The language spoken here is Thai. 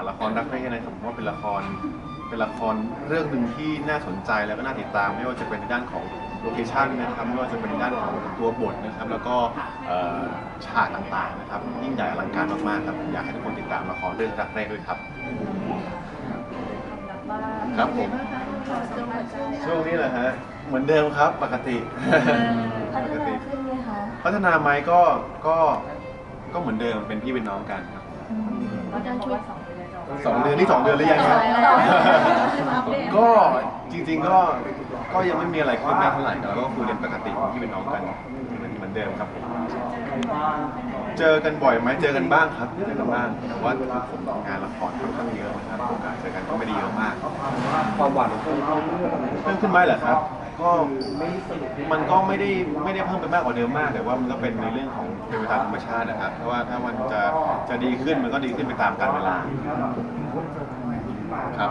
าละครรักแรกนะครับผมว่าเป็นละครเป็นละครเรื่องหนึ่งที่น่าสนใจแล้วก็น่าติดตามไม่ว่าจะเป็นในด้านของโลเคชั่นนะครับไม่ว่าจะเป็นในด้านของตัวบทนะครับ แล้วก็เอ่อฉากต่างๆนะครับ ยิ่งใหญ่อลังการมากๆครับอยากให้ทุกคนติดตามละครเรื่องรักแรกด้วยครับ ครับผมช่วงนี้แหละฮะเหมือนเดิมครับปกติพัฒปกนาติขึ้นไหมคะพัฒนาไหมก็ก็ก็เหมือนเดิมเป็นพี่เป็นน้องกันครับก็จะช่วย สองสองเดือนนี่สองเดือนหรือยังครับ ก็จริงๆก็ก็ยังไม่มีอะไรคืบหน้าเท่าไหร่เราก็คุยกันปกติที่เป็นน้องกันเหมือนเหมือนเดิมครับผมเจอกันบ่อยไหมเจอกันบ้างครับเจอกันบ้างแต่ว่าผมทำงานละครค่อนข้างเยอะนะครับโอกาสเจอกันก็ไม่ได้เยอะมากความหวานของเขาเพิ่มขึ้นไหมเหรอครับ ก็มันก็ไม่ได้ไม่ได้เพิ่มไปมากกว่าเดิมมากแต่ว่ามันก็เป็นในเรื่องของเป็นไปตามธรรมชาตินะครับเพราะว่าถ้ามันจะ จะดีขึ้นมันก็ดีขึ้นไปตามกาลเวลาครับ